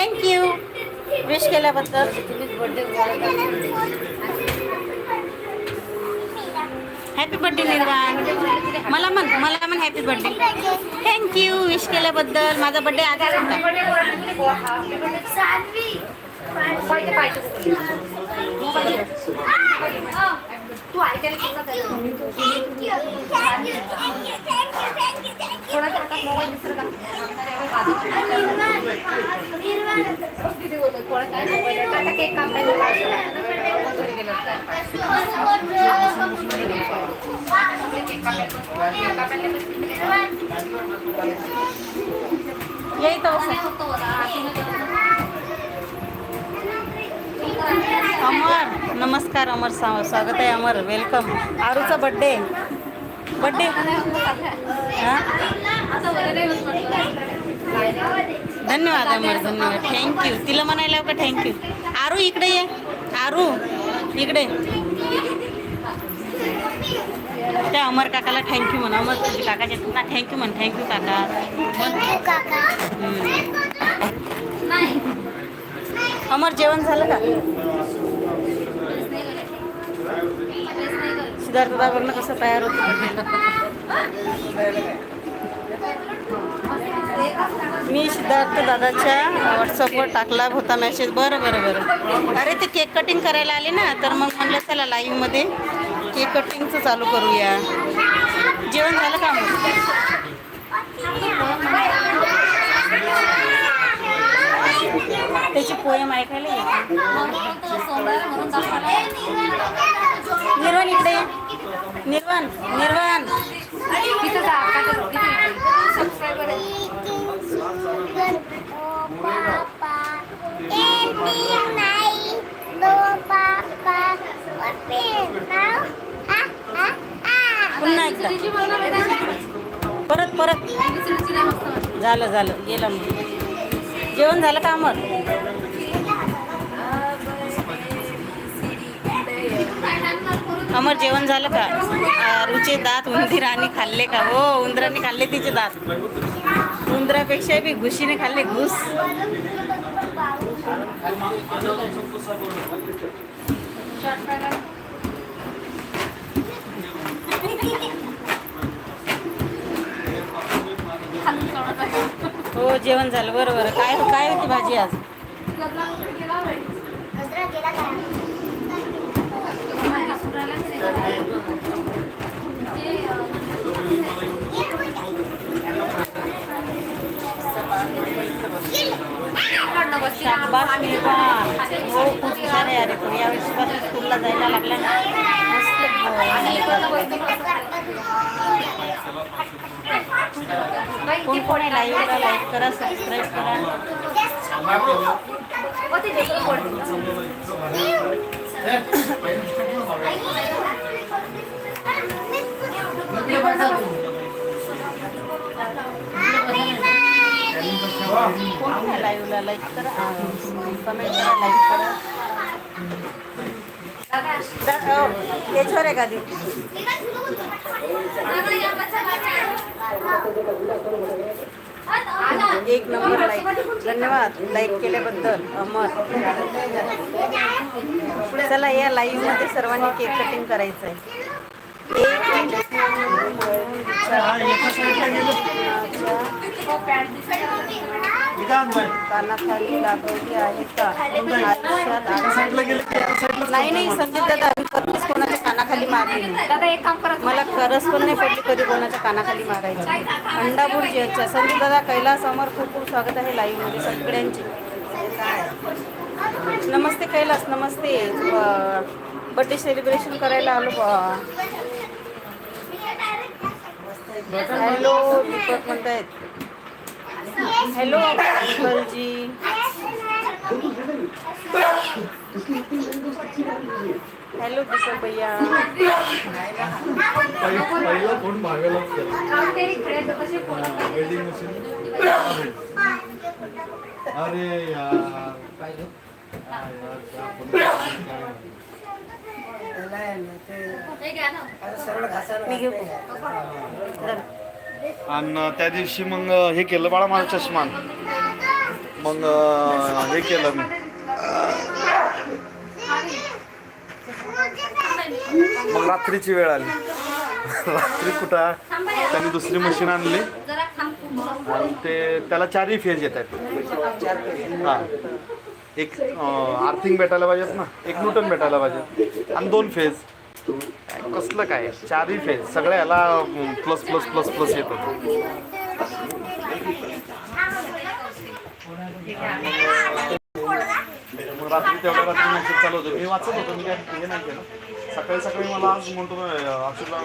Thank you wish केल्याबद्दल. Happy birthday Nirvan मला म्हण मला म्हण हॅपी बर्थडे थँक्यू विश केल्याबद्दल. माझा बर्थडे आजच होता. तू ऐकायला यही तो अमर नमस्कार अमर स्वागत आहे अमर वेलकम आरूचा बर्थडे बर्थडे धन्यवाद अमर धन्यवाद. थँक्यू तिला म्हणायला का थँक्यू आरू इकडे ये. आरू इकडे. त्या अमर काकाला थँक्यू म्हण. अमर तुझे काकाचे ना थँक्यू म्हण. थँक्यू काका. अमर जेवण झालं का? सिद्धार्थ बाबांना कसं तयार होत? मी सिद्धार्थ दादाच्या व्हॉट्सअपवर टाकला होता मेसेज बरं बरं बरं. अरे ते केक कटिंग करायला आले ना तर मग म्हणलं चला लाईव्हमध्ये केक कटिंगचं चालू करूया. जेवण झालं का मग? त्याची पोयम ऐकायला ये निर्वाण इकडे ये. निर्वाण निर्वाण. पुन्हा एकदा. परत परत. झालं झालं. गेलं मग. जेवण झालं का अमर? अमर जेवण झालं का? रुचे दात उंदिराने खाल्ले का? हो उंदराने खाल्ले तिचे दात. उंदरापेक्षा बी घुशीने खाल्ले घुस. हो जेवण झालं. बरं बरं. काय काय होती भाजी आज? शाबास हो खूप छान आहे अरे पण यावर्षीपासून स्कूलला जायला लागला ना मस्त कोण कोण आहे लाईव्हला लाईक करा सबस्क्राईब करा कोण आहे लाईव्हला लाईक करा. कमेंट करा लाईक करा दा- आहे का एक नंबर लाईक धन्यवाद. लाईक केल्याबद्दल. अमर. चला या लाईव्हमध्ये सर्वांनी केक कटिंग करायचं आहे कानाखाली लागवली आहे का? नाही नाही संदीप दादा कानाखाली मारली नाही दादा एक काम करा मला खरंच पण नाही पडली कधी कोणाच्या कानाखाली मारायची अंडापूरची अच्छा संदीप दादा कैलास अमर खूप खूप स्वागत आहे लाईव्हमध्ये सगळ्यांची. नमस्ते कैलास नमस्ते. बर्थडे सेलिब्रेशन करायला आलो हॅलो दीपक म्हणतायत. हॅलो विठ्ठलजी हॅलो किशोर भैया पहिला फोन मागायलाच वेल्डिंग मशीन अरे यार आणि त्या दिवशी मग हे केलं बाळा माझा चष्मान मग हे केलं मी. मग रात्रीची वेळ आली. रात्री कुठं त्यांनी दुसरी मशीन आणली. आणि ते त्याला चारही फेज येत आहेत. हां. एक आर्थिंग भेटायला पाहिजेत ना. एक न्यूटन भेटायला पाहिजे आणि दोन फेज कसलं काय? चारही फेज सगळ्या याला प्लस प्लस प्लस प्लस येत होतं. मग रात्री तेवढ्या रात्री मशीन चालू होतं. मी वाचत होतो. मी काय हे नाही केलं. सकाळी सकाळी मला आज म्हणतो ना अक्षरला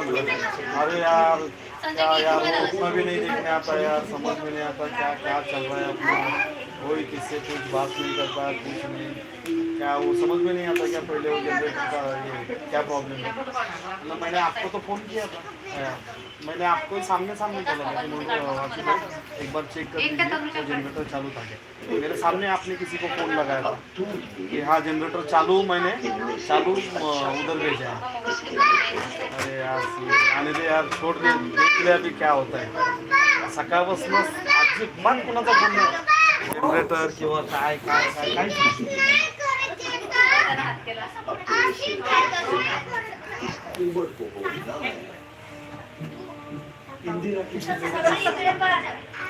अरे यार क्या यार उतना भी नहीं देखने आता यार समझ में नहीं आता क्या क्या चल रहा है अपना? कोई किससे कुछ बात नहीं करता कुछ नहीं. क्या वो समझ में नहीं आता क्या पहले वो जनरेटर का ये क्या प्रॉब्लम है? मतलब मैंने आपको तो फ़ोन किया था। मैंने आपको ही सामने सामने बोला भाई, एक बार चेक कर दीजिए वो जनरेटर चालू था क्या? मेरे सामने आपने किसी को फ़ोन लगाया था कि हाँ जनरेटर चालू मैंने चालू उधर भेजा है। अरे यार आने दे यार छोड़ दे देख ले अभी क्या होता है। सकाळपासून अजिबात कुणाचा फोन नाही? जनरेटर किंवा काय काय काय काहीच नाही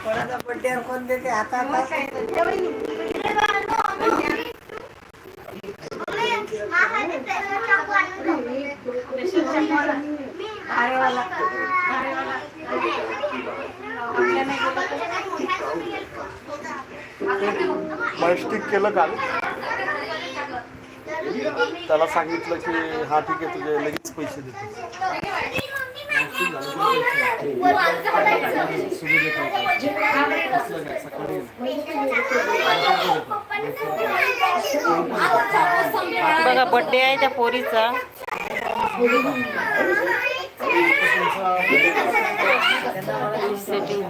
कोणाचा बड्डे कोण देते? प्लास्टिक केलं काल त्याला सांगितलं की हा ठीक आहे तुझे लगेच पैसे देतो. बघा बड्डे आहे त्या पोरीचा. सेटिंग